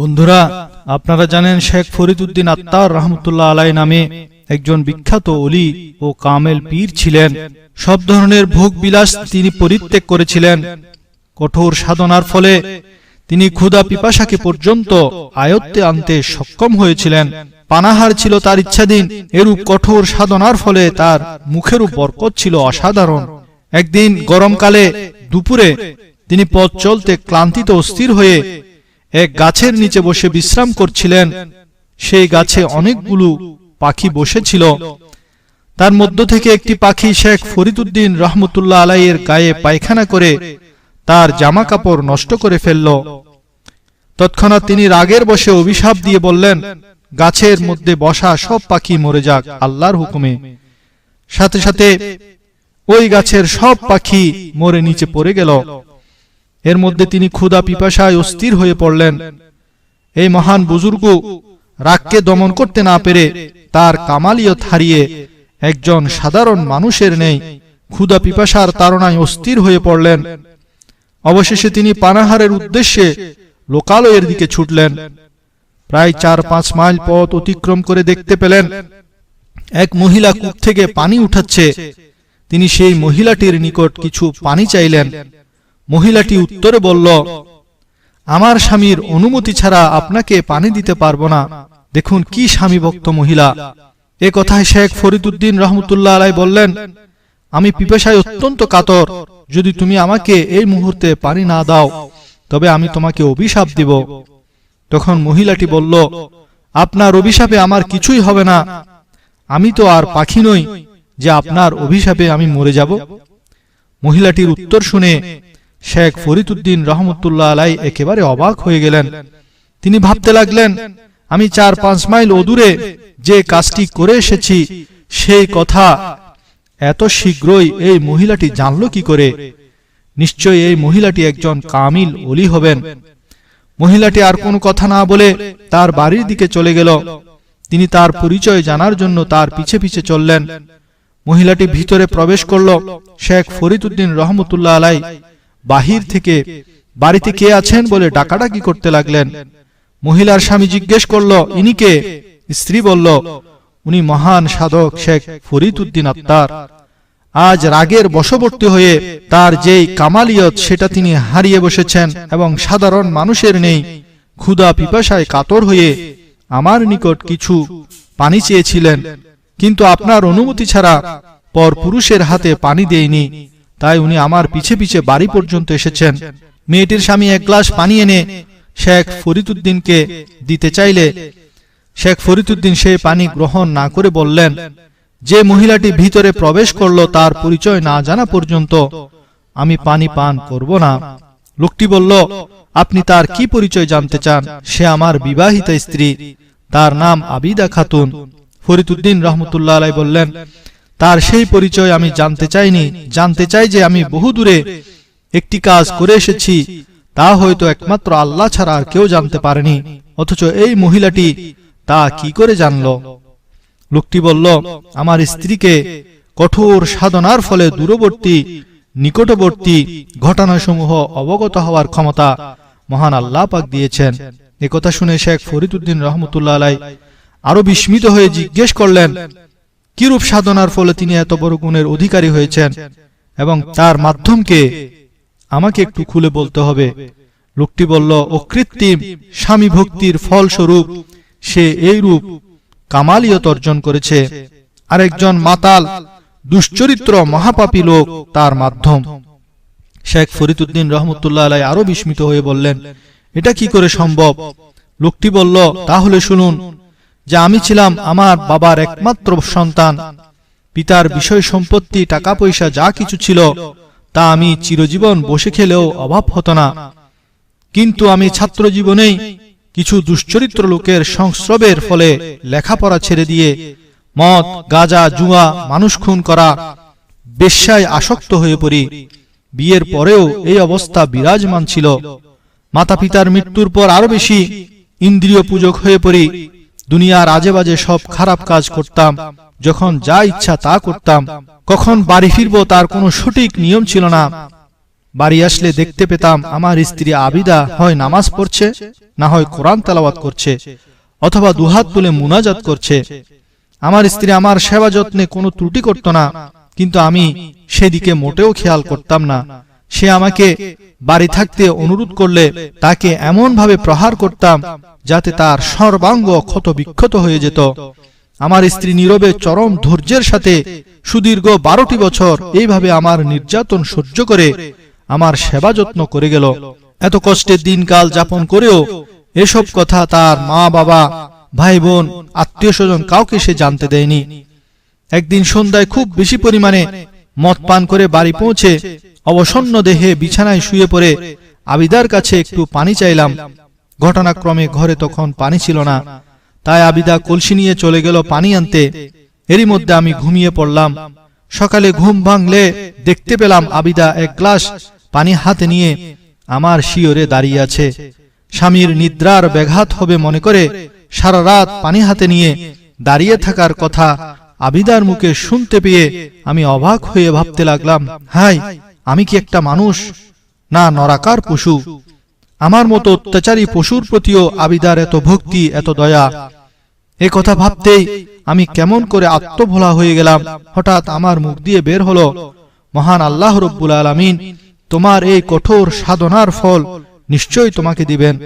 বন্ধুরা, আপনারা জানেন শেখ ফরিদুদ্দিন আত্মার রহমতুল্লাহ আলাই নামে একজন বিখ্যাত অলি ও কামেল পীর ছিলেন। সব ধরনের ভোগ বিলাস তিনি পরিত্যাগ করেছিলেন। কঠোর সাধনার ফলে তিনি ক্ষুধা পিপাসাকে পর্যন্ত আয়ত্তে আনতে সক্ষম হয়েছিলেন। পানাহার ছিল তার ইচ্ছাধীন, এরূপ কঠোর সাধনার ফলে তার মুখের বরকত ছিল অসাধারণ। একদিন গরমকালে দুপুরে তিনি পথ চলতে ক্লান্তিত অস্থির হয়ে এক গাছের নিচে বসে বিশ্রাম করছিলেন। সেই গাছে অনেকগুলো পাখি বসেছিল। তার মধ্য থেকে একটি পাখি শেখ ফরিদুদ্দিন রহমতুল্লাহ আলাইয়ের গায়ে পায়খানা করে তার জামা কাপড় নষ্ট করে ফেলল। তৎক্ষণাৎ তিনি রাগের বসে অভিশাপ দিয়ে বললেন, গাছের মধ্যে বসা সব পাখি মরে যাক আল্লাহর হুকুমে। সাথে সাথে ওই গাছের সব পাখি মরে নিচে পড়ে গেল। এর মধ্যে তিনি ক্ষুদা পিপাসায় অস্থির হয়ে পড়লেন। এই মহান বুজুর্গ রাগকে দমন করতে না পেরে তার কামালিয়ত হারিয়ে একজন সাধারণ মানুষের নেই ক্ষুদা পিপাসার তাড়নায় অস্থির হয়ে পড়লেন। অবশেষে তিনি পানাহারের উদ্দেশ্যে লোকালয়ের দিকে ছুটলেন। প্রায় চার পাঁচ মাইল পথ অতিক্রম করে দেখতে পেলেন এক মহিলা কূপ থেকে পানি উঠাচ্ছে। তিনি সেই মহিলাটির নিকট কিছু পানি চাইলেন। মহিলাটি উত্তরে বলল, আমার স্বামীর অনুমতি ছাড়া আপনাকে পানি দিতে পারব না। দেখুন কি স্বামী ভক্ত মহিলা। এ কথায় শেখ ফরিদুদ্দিন রহমতুল্লাহ আলাই বললেন, আমি পিপেশায় অত্যন্ত কাতর। যদি তুমি আমাকে এই মুহূর্তে পানি না দাও, তবে আমি তোমাকে অভিশাপ দিব। তখন মহিলাটি বলল, আপনার অভিশাপে আমার কিছুই হবে না। আমি তো আর পাখি নই যে আপনার অভিশাপে আমি মরে যাব। মহিলাটির উত্তর শুনে শেখ ফরিদুদ্দিন রহমতুল্লাহ আলাই একেবারে অবাক হয়ে গেলেন। তিনি ভাবতে লাগলেন, আমি চার পাঁচ মাইল অদূরে যে কাজটি করে এসেছি, সেই কথা। এত শীঘ্রই এই মহিলাটি জানল কি করে? নিশ্চয় এই মহিলাটি একজন কামিল অলি হবেন। মহিলাটি আর কোনো কথা না বলে তার বাড়ির দিকে চলে গেল। তিনি তার পরিচয় জানার জন্য তার পিছে পিছে চললেন। মহিলাটি ভিতরে প্রবেশ করল। শেখ ফরিদুদ্দিন রহমতুল্লাহ আলাই বাহির থেকে, বাড়িতে কে আছেন? বলে ডাকাডাকি করতে লাগলেন। মহিলার স্বামী জিজ্ঞেস করল, ইনি কে? স্ত্রী বলল, উনি মহান সাধক শেখ ফরিদুদ্দিন আত্মার। আজ রাগের বশবর্তী হয়ে তার যেই কামালিয়ত, সেটা তিনি হারিয়ে বসেছেন এবং সাধারণ মানুষের নেই। ক্ষুধা পিপাসায় কাতর হয়ে আমার নিকট কিছু পানি চেয়েছিলেন, কিন্তু আপনার অনুমতি ছাড়া পর পুরুষের হাতে পানি দেয়নি তাই উনি আমার পিছে পিছে বাড়ি পর্যন্ত এসেছেন। মেয়েটির স্বামী এক গ্লাস পানি এনে শেখ ফরিদুদ্দিনকে দিতে চাইলে শেখ ফরিদুদ্দিন সেই পানি গ্রহণ না করে বললেন, যে মহিলাটি ভিতরে প্রবেশ করল তার পরিচয় না জানা পর্যন্ত আমি পানি পান করব না। লোকটি বলল, আপনি তার কি পরিচয় জানতে চান? সে আমার বিবাহিতা স্ত্রী। তার নাম আবিদা খাতুন। ফরিদুদ্দিন রহমতুল্লাহ বললেন তার সেই পরিচয় আমি জানতে চাইনি। জানতে চাই যে আমি বহু দূরে একটি কাজ করে এসেছি, তা হয়তো একমাত্র আল্লাহ ছাড়া আর কেউ জানতে পারেনি। অথচ এই মহিলাটি তা কি করে জানল? লোকটি বলল, আমার স্ত্রীকে কঠোর সাধনার ফলে দূরবর্তী, নিকটবর্তী ঘটনাসমূহ অবগত হওয়ার ক্ষমতা মহান আল্লাহ পাক দিয়েছেন। একথা শুনে শেখ ফরিদুদ্দিন রহমতুল্লাহ আলাই আরও বিস্মিত হয়ে জিজ্ঞেস করলেন কিরূপ সাধনার ফলে তিনি এত বড় গুণের অধিকারী হয়েছেন? এবং তার মাধ্যমকে আমাকে একটু খুলে বলতে হবে। লোকটি বলল, অকৃত্রিম স্বামী ভক্তির ফলস্বরূপ সে এই রূপ কামালিয়ত অর্জন করেছে। আরেকজন মাতাল, দুশ্চরিত্র মহাপাপী লোক তার মাধ্যম। শেখ ফরিদুদ্দিন রহমতুল্লাহ আলাই আরও বিস্মিত হয়ে বললেন, এটা কি করে সম্ভব? লোকটি বলল, তাহলে শুনুন যে আমি ছিলাম আমার বাবার একমাত্র সন্তান। পিতার বিষয় সম্পত্তি টাকা পয়সা যা কিছু ছিল, তা আমি চিরজীবন বসে খেলেও অভাব হতো না। কিন্তু আমি ছাত্র জীবনেই কিছু দুশ্চরিত্র লোকের সংস্রবের ফলে লেখাপড়া ছেড়ে দিয়ে, মদ, গাজা, জুয়া, মানুষ খুন করা, বেশ্যায় আসক্ত হয়ে পড়ি। বিয়ের পরেও এই অবস্থা বিরাজমান ছিল। মাতা পিতার মৃত্যুর পর আরও বেশি ইন্দ্রিয় পূজক হয়ে পড়ি। দুনিয়ার আজে বাজে সব খারাপ কাজ করতাম। যখন যা ইচ্ছা তা করতাম। কখন বাড়ি ফিরব তার কোনো সঠিক নিয়ম ছিল না। বাড়ি আসলে দেখতে পেতাম, আমার স্ত্রী আবিদা হয় নামাজ পড়ছে, না হয় কোরআন তালাওয়াত করছে, অথবা দুহাত তুলে মুনাজাত করছে। আমার স্ত্রী আমার সেবা যত্নে কোনো ত্রুটি করত না, কিন্তু আমি সেদিকে মোটেও খেয়াল করতাম না। সে আমাকে বাড়ি থাকতে অনুরোধ করলে তাকে এমন ভাবে প্রহার করতাম যাতে তার সর্বাঙ্গ ক্ষত বিক্ষত হয়ে যেত। আমার স্ত্রী নীরবে চরম ধৈর্যের সাথে সুদীর্ঘ বারোটি বছর এইভাবে আমার নির্যাতন সহ্য করে আমার সেবা যত্ন করে গেল। এত কষ্টে দিনকাল যাপন করেও এসব কথা তার মা বাবা ভাই বোন আত্মীয় স্বজন কাউকে সে জানতে দেয়নি। একদিন সন্ধ্যায় খুব বেশি পরিমাণে মদ পান করে বাড়ি পৌঁছে অবসন্ন দেহে বিছানায় শুয়ে পড়ে আবিদার কাছে একটু পানি চাইলাম। ঘটনাক্রমে ঘরে তখন পানি ছিল না। তাই আবিদা কলসি নিয়ে চলে গেল পানি আনতে। এরই মধ্যে আমি ঘুমিয়ে পড়লাম। সকালে ঘুম ভাঙলে দেখতে পেলাম আবিদা এক গ্লাস পানি হাতে নিয়ে আমার শিওরে দাঁড়িয়ে আছে। স্বামীর নিদ্রার ব্যাঘাত হবে মনে করে সারা রাত পানি হাতে নিয়ে দাঁড়িয়ে থাকার কথা আবিদার মুখে শুনতে পেয়ে আমি অবাক হয়ে ভাবতে লাগলাম, হাই আমি কি একটা মানুষ? না, নরাকার পশু। আমার মতো অত্যাচারী পশুর প্রতিও আবিদার এত ভক্তি, এত দয়া। এ কথা ভাবতেই আমি কেমন করে আত্মভোলা হয়ে গেলাম। হঠাৎ আমার মুখ দিয়ে বের হলো, মহান আল্লাহ রব্বুল আলমিন, তোমার এই কঠোর সাধনার ফল নিশ্চয়ই তোমাকে দিবেন।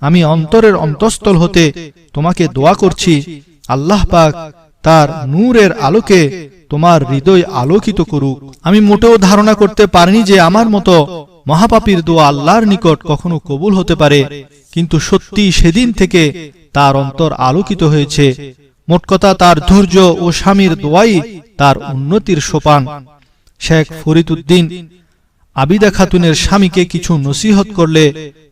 আমি অন্তরের অন্তঃস্থল হতে তোমাকে দোয়া করছি। আল্লাহ পাক তার নূরের আলোকে তোমার হৃদয় আলোকিত করুক। আমি মোটেও ধারণা করতে পারিনি যে আমার মতো মহাপাপীর দোয়া আল্লাহর নিকট কখনো কবুল হতে পারে, কিন্তু সত্যি সেদিন থেকে তার অন্তর আলোকিত হয়েছে। মোট কথা তার ধৈর্য ও স্বামীর দোয়াই তার উন্নতির সোপান। শেখ ফরিদুদ্দিন আবিদা খাতুনের স্বামীকে কিছু নসিহত করলে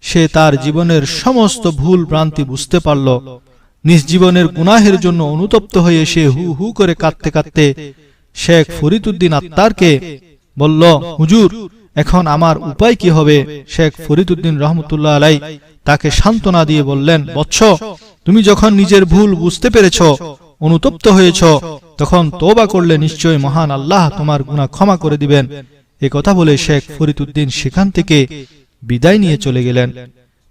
সে তার জীবনের সমস্ত ভুল ভ্রান্তি বুঝতে পারল। নিজ জীবনের গুনাহের জন্য অনুতপ্ত হয়ে সে হু হু করে কাঁদতে কাঁদতে শেখ ফরিদুদ্দিন আত্মারকে বলল, হুজুর, এখন আমার উপায় কি হবে? শেখ ফরিদুদ্দিন রহমতুল্লাহ আলাই তাকে সান্ত্বনা দিয়ে বললেন, বৎস, তুমি যখন নিজের ভুল বুঝতে পেরেছ, অনুতপ্ত হয়েছ, তখন তোবা করলে নিশ্চয় মহান আল্লাহ তোমার গুনাহ ক্ষমা করে দিবেন। এ কথা বলে শেখ ফরিদুদ্দিন সেখান থেকে বিদায় নিয়ে চলে গেলেন।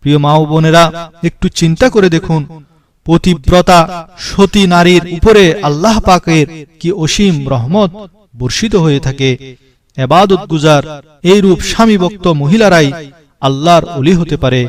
প্রিয় মা ও বোনেরা, একটু চিন্তা করে দেখুন পতিব্রতা সতী নারীর উপরে আল্লাহ পাকের কি অসীম রহমত বর্ষিত হয়ে থাকে। এবাদত গুজার এইরূপ স্বামী ভক্ত মহিলারাই আল্লাহর অলি হতে পারে।